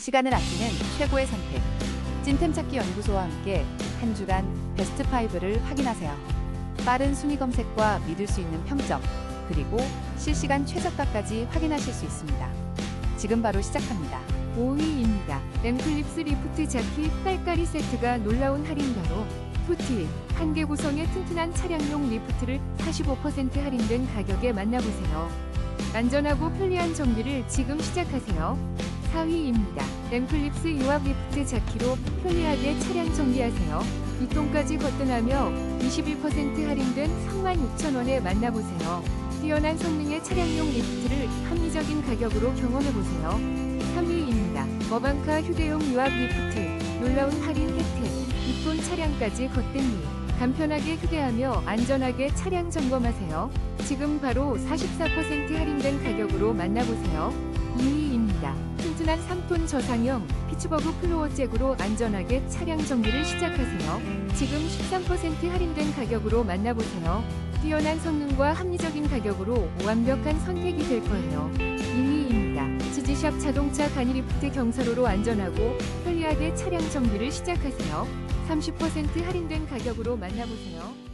시간을 아끼는 최고의 선택. 찐템 찾기 연구소와 함께 한 주간 베스트 5를 확인하세요. 빠른 순위 검색과 믿을 수 있는 평점, 그리고 실시간 최저가까지 확인하실 수 있습니다. 지금 바로 시작합니다. 5위입니다. 엠클립스 리프트 자켓 깔깔이 세트가 놀라운 할인가로 푸티 한 개 구성의 튼튼한 차량용 리프트를 45% 할인된 가격에 만나보세요. 안전하고 편리한 정비를 지금 시작하세요. 4위입니다. 엠클립스 유압 리프트 자키로 편리하게 차량 정비하세요. 이통까지 거뜬하며 21% 할인된 36,000원에 만나보세요. 뛰어난 성능의 차량용 리프트를 합리적인 가격으로 경험해보세요. 3위입니다. 머방카 휴대용 유압 리프트 놀라운 할인 혜택 이쁜 차량까지 거뜬히 간편하게 휴대하며 안전하게 차량 점검하세요. 지금 바로 44% 할인된 가격으로 만나보세요. 2위입니다. 튼튼한 3톤 저상형 피츠버그 플로어 잭으로 안전하게 차량 정비를 시작하세요. 지금 13% 할인된 가격으로 만나보세요. 뛰어난 성능과 합리적인 가격으로 완벽한 선택이 될 거예요. 2위입니다. 지지샵 자동차 가니리프트 경사로로 안전하고 편리하게 차량 정비를 시작하세요. 30% 할인된 가격으로 만나보세요.